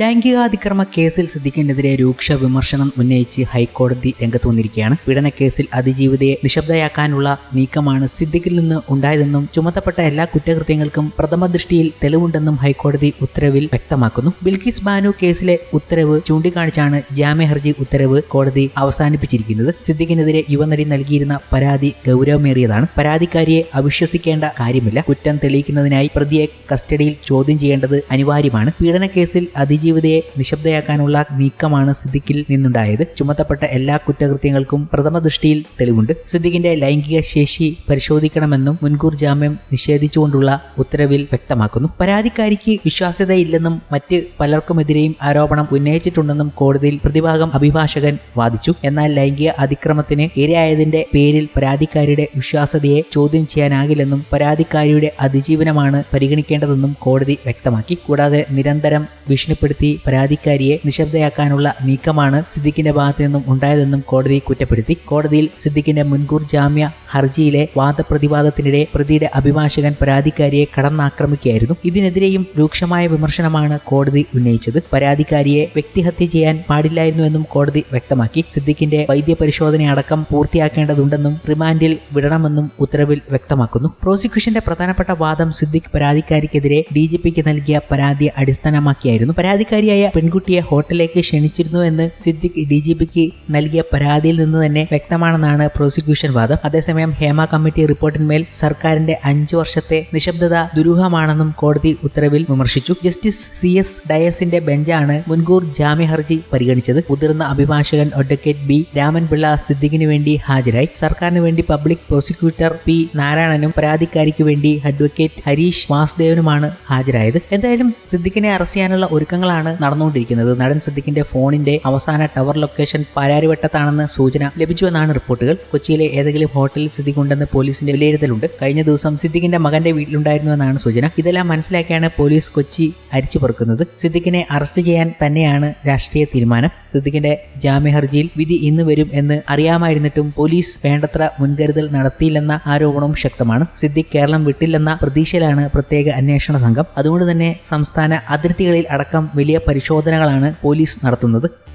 ലൈംഗികാതിക്രമ കേസിൽ സിദ്ദിഖിനെതിരെ രൂക്ഷ വിമർശനം ഉന്നയിച്ച് ഹൈക്കോടതി രംഗത്ത് വന്നിരിക്കുകയാണ്. പീഡനക്കേസിൽ കേസിൽ അതിജീവിതയെ നിശബ്ദയാക്കാനുള്ള നീക്കമാണ് സിദ്ദിഖിൽ നിന്ന് ഉണ്ടായതെന്നും ചുമത്തപ്പെട്ട എല്ലാ കുറ്റകൃത്യങ്ങൾക്കും പ്രഥമ ദൃഷ്ടിയിൽ തെളിവുണ്ടെന്നും ഹൈക്കോടതി ഉത്തരവിൽ വ്യക്തമാക്കുന്നു. ബിൽക്കിസ് ബാനു കേസിലെ ഉത്തരവ് ചൂണ്ടിക്കാണിച്ചാണ് ജാമ്യ ഹർജി ഉത്തരവ് കോടതി അവസാനിപ്പിച്ചിരിക്കുന്നത്. സിദ്ദിഖിനെതിരെ യുവനടി നൽകിയിരുന്ന പരാതി ഗൗരവമേറിയതാണ്. പരാതിക്കാരിയെ അവിശ്വസിക്കേണ്ട കാര്യമില്ല. കുറ്റം തെളിയിക്കുന്നതിനായി പ്രതിയെ കസ്റ്റഡിയിൽ ചോദ്യം ചെയ്യേണ്ടത് അനിവാര്യമാണ്. പീഡനക്കേസിൽ കേസിൽ അതിജീവിതയെ നിശബ്ദയാക്കാനുള്ള നീക്കമാണ് സിദ്ദിഖിൽ നിന്നുണ്ടായത്. ചുമത്തപ്പെട്ട എല്ലാ കുറ്റകൃത്യങ്ങൾക്കും പ്രഥമ ദൃഷ്ടിയിൽ തെളിവുണ്ട്. സിദ്ദിഖിന്റെ ലൈംഗിക ശേഷി പരിശോധിക്കണമെന്നും മുൻകൂർ ജാമ്യം നിഷേധിച്ചുകൊണ്ടുള്ള ഉത്തരവിൽ വ്യക്തമാക്കുന്നു. പരാതിക്കാരിക്ക് വിശ്വാസ്യതയില്ലെന്നും മറ്റ് പലർക്കുമെതിരെയും ആരോപണം ഉന്നയിച്ചിട്ടുണ്ടെന്നും കോടതിയിൽ പ്രതിഭാഗം അഭിഭാഷകൻ വാദിച്ചു. എന്നാൽ ലൈംഗിക അതിക്രമത്തിന് ഇരയായതിന്റെ പേരിൽ പരാതിക്കാരിയുടെ വിശ്വാസ്യതയെ ചോദ്യം ചെയ്യാനാകില്ലെന്നും പരാതിക്കാരിയുടെ അതിജീവനമാണ് പരിഗണിക്കേണ്ടതെന്നും കോടതി വ്യക്തമാക്കി. കൂടാതെ നിരന്തരം ഭീഷണിപ്പെടുത്തി പരാതിക്കാരിയെ നിശബ്ദയാക്കാനുള്ള നീക്കമാണ് സിദ്ദിഖിന്റെ ഭാഗത്തു നിന്നും ഉണ്ടായതെന്നും കോടതി കുറ്റപ്പെടുത്തി. കോടതിയിൽ സിദ്ദിഖിന്റെ മുൻകൂർ ജാമ്യ ഹർജിയിലെ വാദപ്രതിവാദത്തിനിടെ പ്രതിയുടെ അഭിഭാഷകൻ പരാതിക്കാരിയെ കടന്നാക്രമിക്കുകയായിരുന്നു. ഇതിനെതിരെയും രൂക്ഷമായ വിമർശനമാണ് കോടതി ഉന്നയിച്ചത്. പരാതിക്കാരിയെ വ്യക്തിഹത്യ ചെയ്യാൻ പാടില്ലായിരുന്നുവെന്നും കോടതി വ്യക്തമാക്കി. സിദ്ദിഖിന്റെ വൈദ്യപരിശോധനയടക്കം പൂർത്തിയാക്കേണ്ടതുണ്ടെന്നും റിമാൻഡിൽ വിടണമെന്നും ഉത്തരവിൽ വ്യക്തമാക്കുന്നു. പ്രോസിക്യൂഷന്റെ പ്രധാനപ്പെട്ട വാദം സിദ്ദിഖ് പരാതിക്കാരിക്കെതിരെ ഡി ജി പിക്ക് നൽകിയ പരാതി അടിസ്ഥാനമാക്കിയായിരുന്നു. പരാതിക്കാരിയായ പെൺകുട്ടിയെ ഹോട്ടലിലേക്ക് ക്ഷണിച്ചിരുന്നു എന്ന് സിദ്ദിഖ് ഡി ജി പിക്ക് നൽകിയ പരാതിയിൽ നിന്ന് തന്നെ വ്യക്തമാണെന്നാണ് പ്രോസിക്യൂഷൻ വാദം. അതേസമയം ഹേമ കമ്മിറ്റി റിപ്പോർട്ടിന്മേൽ സർക്കാരിന്റെ അഞ്ചു വർഷത്തെ നിശബ്ദത ദുരൂഹമാണെന്നും കോടതി ഉത്തരവിൽ വിമർശിച്ചു. ജസ്റ്റിസ് സി എസ് ഡയസിന്റെ ബെഞ്ചാണ് മുൻകൂർ ജാമ്യ ഹർജി പരിഗണിച്ചത്. മുതിർന്ന അഭിഭാഷകൻ അഡ്വക്കേറ്റ് ബി രാമൻപിള്ള സിദ്ദിഖിന് വേണ്ടി ഹാജരായി. സർക്കാരിന് വേണ്ടി പബ്ലിക് പ്രോസിക്യൂട്ടർ പി നാരായണനും പരാതിക്കാരിക്ക് വേണ്ടി അഡ്വക്കേറ്റ് ഹരീഷ് വാസുദേവനുമാണ് ഹാജരായത്. എന്തായാലും സിദ്ദിഖിനെ അറസ്റ്റ് ചെയ്യാനുള്ള ഒരുക്കങ്ങളാണ് നടന്നുകൊണ്ടിരിക്കുന്നത്. നടൻ സിദ്ദിഖിന്റെ ഫോണിന്റെ അവസാന ടവർ ലൊക്കേഷൻ പാലാരിവട്ടത്താണെന്ന് സൂചന ലഭിച്ചുവെന്നാണ് റിപ്പോർട്ടുകൾ. കൊച്ചിയിലെ ഏതെങ്കിലും ഹോട്ടലിൽ സിദ്ദിഖ് ഉണ്ടെന്ന് പോലീസിന്റെ വിലയിരുത്തലുണ്ട്. കഴിഞ്ഞ ദിവസം സിദ്ദിഖിന്റെ മകന്റെ വീട്ടിലുണ്ടായിരുന്നുവെന്നാണ് സൂചന. ഇതെല്ലാം മനസ്സിലാക്കിയാണ് പോലീസ് കൊച്ചി അരിച്ചു പെറുക്കുന്നത്. സിദ്ദിഖിനെ അറസ്റ്റ് ചെയ്യാൻ തന്നെയാണ് രാഷ്ട്രീയ തീരുമാനം. സിദ്ദിഖിന്റെ ജാമ്യ ഹർജിയിൽ വിധി ഇന്ന് വരും എന്ന് അറിയാമായിരുന്നിട്ടും പോലീസ് വേണ്ടത്ര മുൻകരുതൽ നടത്തിയില്ലെന്ന ആരോപണവും ശക്തമാണ്. സിദ്ദിഖ് കേരളം വിട്ടില്ലെന്ന പ്രതീക്ഷയിലാണ് പ്രത്യേക അന്വേഷണ സംഘം. അതുകൊണ്ട് തന്നെ സംസ്ഥാന അതിർത്തികളിൽ അടക്കം വലിയ പരിശോധനകളാണ് പോലീസ് നടത്തുന്നത്.